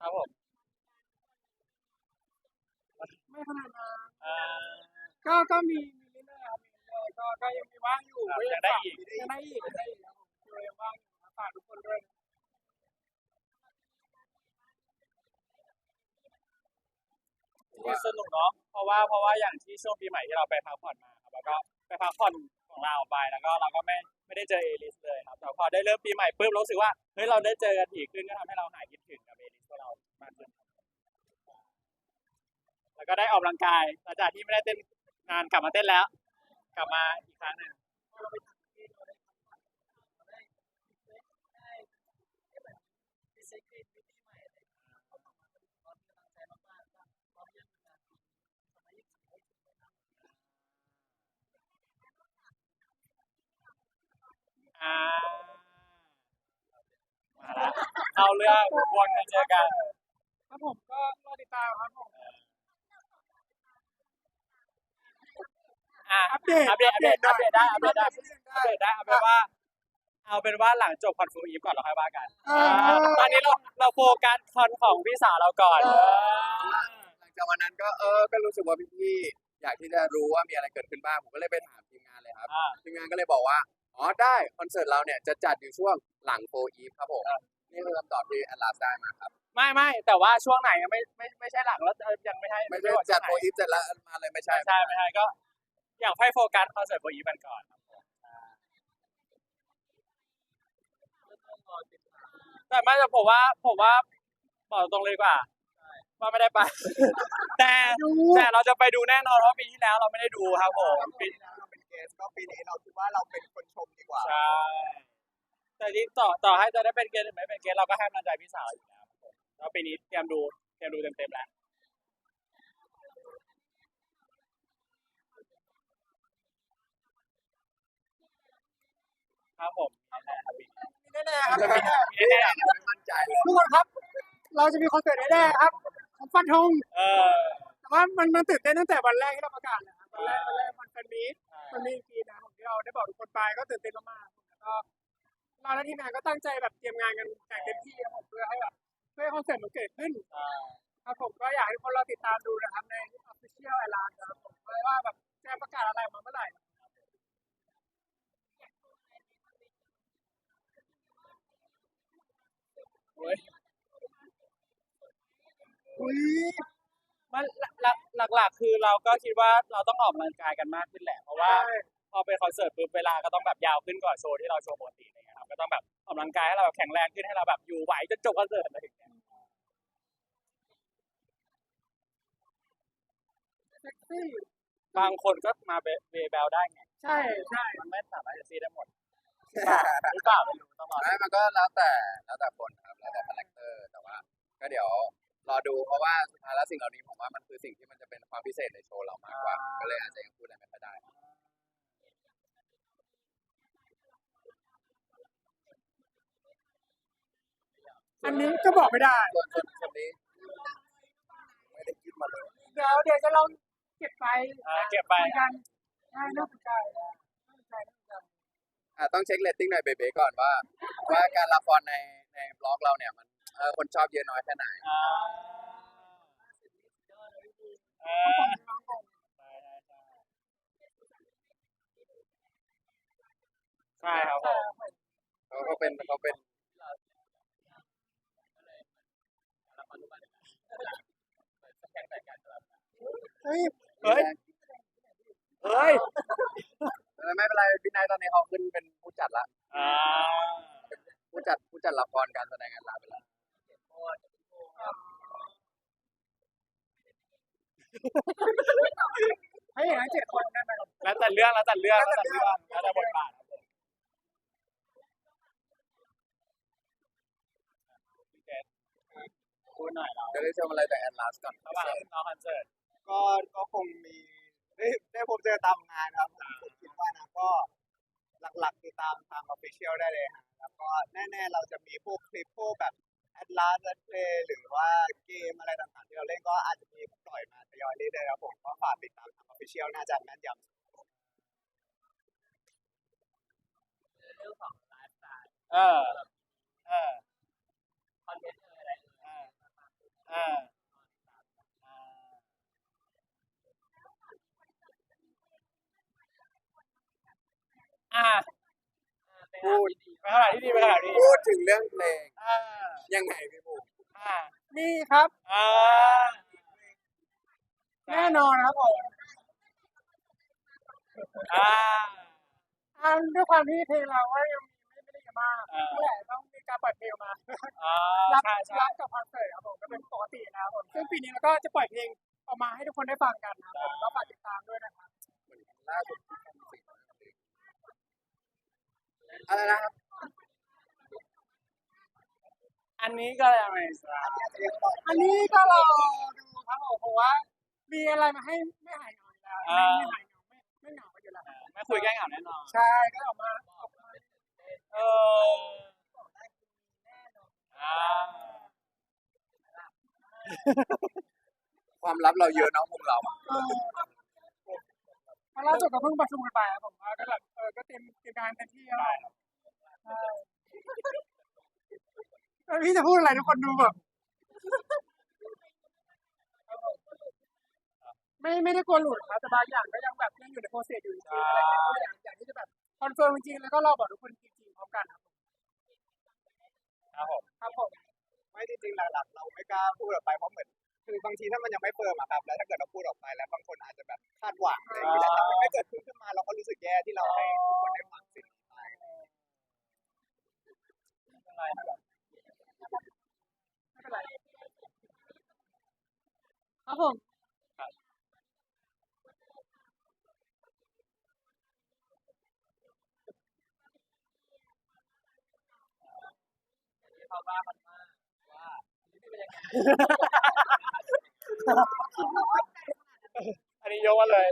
ครับผมไม่ขนาดนั้นเอ่อก็ก็มีมีเรื่อยๆครับมีเรื่อยๆก็ก็ยังมีว่างอยู่ครับก็ยังได้อีกยังได้อีกยังได้อีกครับผมก็ยังว่างอยู่นะฝากทุกคนด้วยคือสนุกเนาะเพราะว่าเพราะว่าอย่างที่ช่วงปีใหม่ที่เราไปพักผ่อนมาครับแล้วก็ไปพักผ่อนของเราไปแล้วก็เราก็ไม่ไม่ได้เจอเอลิสเลยครับแต่พอได้เริ่มปีใหม่ปุ๊บเรารู้สึกว่าเฮ้ยเราได้เจอกันถี่ขึ้นก็ทำให้เราหายคิดถึงกับเอลิสของเรามากขึ้นครับ แล้วก็ได้ออกกำลังกายหลังจากที่ไม่ได้เต้นนานกลับมาเต้นแล้ว กลับมาอีกครั้งหนึ่งอ่ามาล้วเข้าเรื่องวนกันเจอกัน ครับผมก็รอติดตามครับผม อะอัปเดตอัปเดตอัปเดตอัปเดตได้อัปเดตได้อัอัปเดตได้เอาเป็นว่า เอาเป็นว่าหลังจบคอนฟูอีฟก่อนเราค่อยว่ากันอ่าอ่าตอนนี้เราเราโฟกัสคอนของพี่สาวเราก่อนเออ หลังจากวันนั้นก็เออก็รู้สึกว่าพี่ๆอยากที่จะรู้ว่ามีอะไรเกิดขึ้นบ้างผมก็เลยไปถามทีมงานเลยครับอ่า ทีมงานก็เลยบอกว่าอ๋อได้คอนเสิร์ตเราเนี่ยจะจัดอยู่ช่วงหลังโฟอีฟครับผมครับนี่คือคำตอบที่แอลลาสได้มาครับไม่ไม่แต่ว่าช่วงไหนยังไม่ไม่ไม่ใช่หลังแล้วเออยังไม่ใช่ไม่ใช่บอกจัดช่วงไหนโฟอีฟเสร็จแล้วมาเลยไม่ใช่ไม่ใช่ไม่ใช่ก็ อย่างไพ่โฟกัสคอนเสิร์ตโฟอีฟกันก่อนครับผมอ่าแต่ไม่แต่ผมว่าผมว่าบอกตรงเลยดีกว่าว่าไม่ได้ไป แต่ดูแต่เราจะไปดูแน่นอนเพราะปีที่แล้วเราไม่ได้ดูครับผมปีเราเป็นเกสก็ปีนี้เราคิดว่าเราเป็นคนชมดีกว่า ใช่ แต่ที่ต่อต่อให้จะได้เป็นเกสหรือไม่เป็นเกสเราก็ให้กำลังใจพี่สาวอยู่แล้วครับผมแล้วปีนี้เตรียมดูเตรียมดูเต็มๆแล้ว ครับผมแน่ๆครับปีนี้แน่ๆครับมีแน่ไม่มั่นใจเลยทุกคนครับ เราจะมีคอนเสิร์ตแน่ๆครับผมฟันธงๆเออแต่ว่ามันมันตื่นเต้นตั้งแต่วันแรกที่เราประกาศนะครับวันแรกวันแรกมันเป็นมีตมันมีอีกทีนะผมที่เราได้บอกทุกคนไปก็ตื่นเต้นมากๆแล้วก็เราและทีมงานก็ตั้งใจแบบเตรียมงานกันอย่างเต็มที่ครับผมเพื่อให้แบบเพื่อให้คอนเสิร์ตมันเกิดขึ้นอ่าครับผมก็อยากให้ทุกคนเราติดตามดูนะครับใน official ไอรานนะครับผมเพราะว่าแบบจะประกาศอะไรออกมาเมื่อไหร่ เว้ย อุ้ย มันหลักหลักหลักๆคือเราก็คิดว่าเราต้องออกกำลังกายกันมากขึ้นแหละ เพราะว่าใช่พอเป็นคอนเสิร์ตปุ๊บเวลาก็ต้องแบบยาวขึ้นกว่าโชว์ที่เราโชว์ปกติอะไรเงี้ยครับก็ต้องแบบออกกำลังกายให้เราแบบแข็งแรงขึ้นให้เราแบบอยู่ไหวจนจบคอนเสิร์ตอะไรอย่างเงี้ยเซ็กซี่บางคนก็มาเบเบลได้ไงใช่ใช่มันไม่สามารถจะซีได้หมด หรือเปล่าไม่รู้ต้องรอดู ไม่มันก็แล้วแต่แล้วแต่คนครับแล้วแต่คาแรคเตอร์แต่ว่า ก็เดี๋ยวรอดูเพราะว่าสุดท้ายแล้วสิ่งเหล่านี้ผมว่ามันคือสิ่งที่มันจะเป็นความพิเศษในโชว์เรามากกว่าก็เลยอาจจะยังพูดอะไรไม่ค่อยได้อันนี้ก็บอกไม่ได้ ส่วนส่วนคนนี้ไม่ได้คิดมาเลย เดี๋ยวเดี๋ยวจะลองเก็บไปอ่าเก็บไป คุยกันใช่น่าสนใจน่าสนใจน่าสนใจ อะต้องเช็คเรตติ้งในเบเบ้ก่อนว่า ว่าการละครในในบล็อกเราเนี่ยมันเออคนชอบเยอะน้อยแค่ไหนอ่าเอน้องอผมน้องผมใช่ใช่ใช่ครับผมเขาก็เป็นเขาเป็นเฮ้ยเฮ้ยเฮ้ย เออไม่เป็นไรพี่นายตอนนี้เขาขึ้นเป็นผู้จัดละอ่าผู้จัดผู้จัดละครการแสดงงานลาไปแล้วให้อย่างนั้นเจ็ดคนได้ไหมแล้วแต่เรื่องแล้วแต่เรื่องแล้วแต่เรื่องแล้วแต่บทบาทครับผมพี่เจษพูดหน่อยเราจะได้ชมอะไรจากแอนลาสก่อนระหว่างเราคอนเสิร์ตก็ก็คงมีได้ได้พบเจอตามงานครับผมผมคิดว่านะก็ หลักๆคือตามทางออฟฟิเชียลได้เลยฮะแล้วก็แน่ๆเราจะมีพวกคลิปพวกแบบแอดลาสเพลย์หรือว่าเกมอะไรต่างๆที่เราเล่นก็อาจจะมีปล่อยมาทยอยเรื่อยๆครับผมก็ฝากติดตามทางออฟฟิเชียลน่าจะแม่นยำรื่องของไลฟ์สไตล์เออ เออคอนเทนต์อะไรเออเออ อ่าเป็นพูดไปขนาดที่ดีไปขนาดที่ดีพูดถึงเรื่องเพลงอ่ายังไงพี่ปูอ่านี่ครับ อ่าแน่นอนครับผมอ่าอันด้วยความที่เพลงเราก็ยังไม่ไม่ได้เยอะมากอ่าก็แหละต้องมีการปล่อยเพลงมาอ่ารับใช่ใช่รับกับคอนเสิร์ตครับผมก็เป็นปกตินะครับผมซึ่งปีนี้เราก็จะปล่อยเพลงออกมาให้ทุกคนได้ฟังกันนะครับผมก็ฝากติดตามด้วยนะครับ ล่าสุดอะไรนะครับ อั นนี้ก็ยังไม่ทราบอันนี้ก็รอดูครับผมเพราะว่า มีอะไรมาให้ไม่หายเหงาอยู่แล้วไม่ไม่หายเหงาไม่ไม่เหงาอยู่แล้วไม่คุยแก้เหงาแน่นอน ใช่ก็ออกมาออกมาเอออ่าความลับเราเยอะเน้องพวกเราอะเออเพราะล่าสุดก็เพิ่งประชุมกันไปครับผมว่าก็แบบเออก็เตรียมเตรียมการเต็มที่แล้วใช่เออ พี่จะพูดอะไรทุกคนดูแบบไม่ไม่ได้กลัวหลุดครับแต่บางอย่างก็ยังแบบยังอยู่ในโปรเซสอยู่จริงๆอะไรเงี้ยก็อยากอยากที่จะแบบคอนเฟิร์มจริงๆแล้วก็รอบอกทุกคนจริงๆพร้อมกันครับผมครับผมครับผมไม่จริงๆหลักๆเราไม่กล้าพูดออกไปเพราะเหมือนคือบางทีถ้ามันยังไม่เฟิร์มอะครับ แล้วถ้าเกิดเราพูดออกไปแล้วบางคนอาจจะแบบคาดหวังอะไรอย่างเงี้ยแล้วถ้ามันไม่เกิดขึ้นขึ้นมาเราก็รู้สึกแย่ที่เราให้ทุกคนได้ฟังสิ่งนี้ไปอะไรนะครับ ไม่เป็นไรครับผมเขาว่ากันมากว่านี่เป็นยังไงอันนี้ยกมาเลย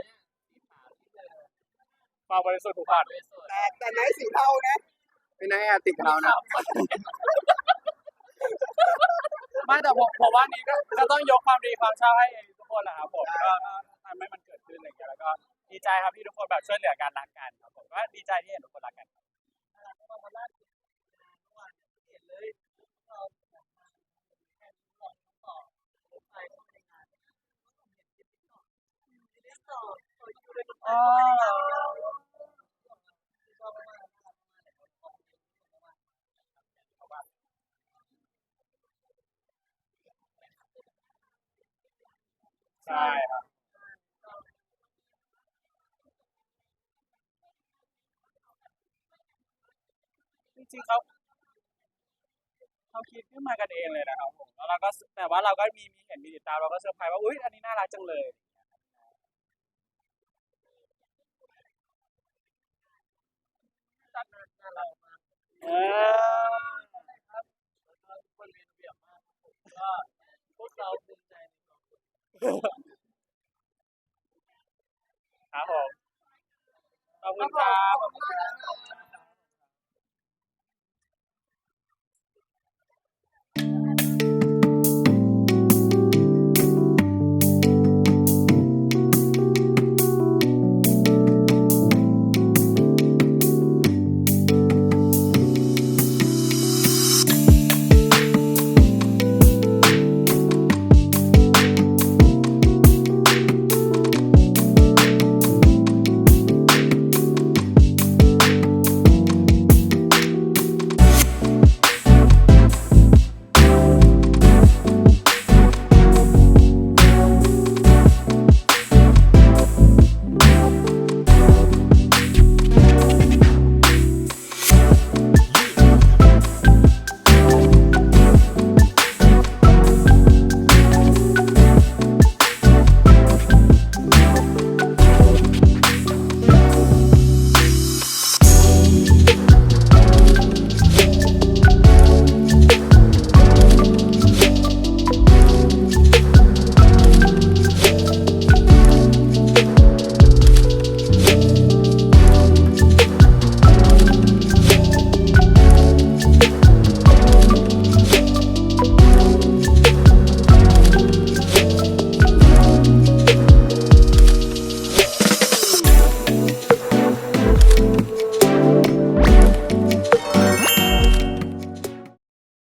ความบริสุทธิ์ถูกผ่านบริสุทธิ์แต่แต่ไหนสีเทานะไม่น่าแอบติดเรานะ ไม่แต่ผมผมว่านี้ก็ก็ต้องยกความดีความชอบให้ทุกคนแหละครับผมก็ก็ทำให้มันเกิดขึ้นอะไรอย่างเงี้ยแล้วก็ดีใจครับที่ทุกคนแบบช่วยเหลือกันรักกันครับผมก็ดีใจที่เห็นทุกคนรักกันครับอ๋อ ใช่ครับจริงๆเขาเขาคิดขึ้นมากันเองเลยนะครับผมแล้วเราก็แต่ว่าเราก็มีมีเห็นมีติดตามเราก็เซอร์ไพรส์ว่าอุ้ยอันนี้น่ารักจังเลยเออคนเรียนเบียบมากก็พวกเราภูมิใจในตัว ครับผมขอบคุณครับ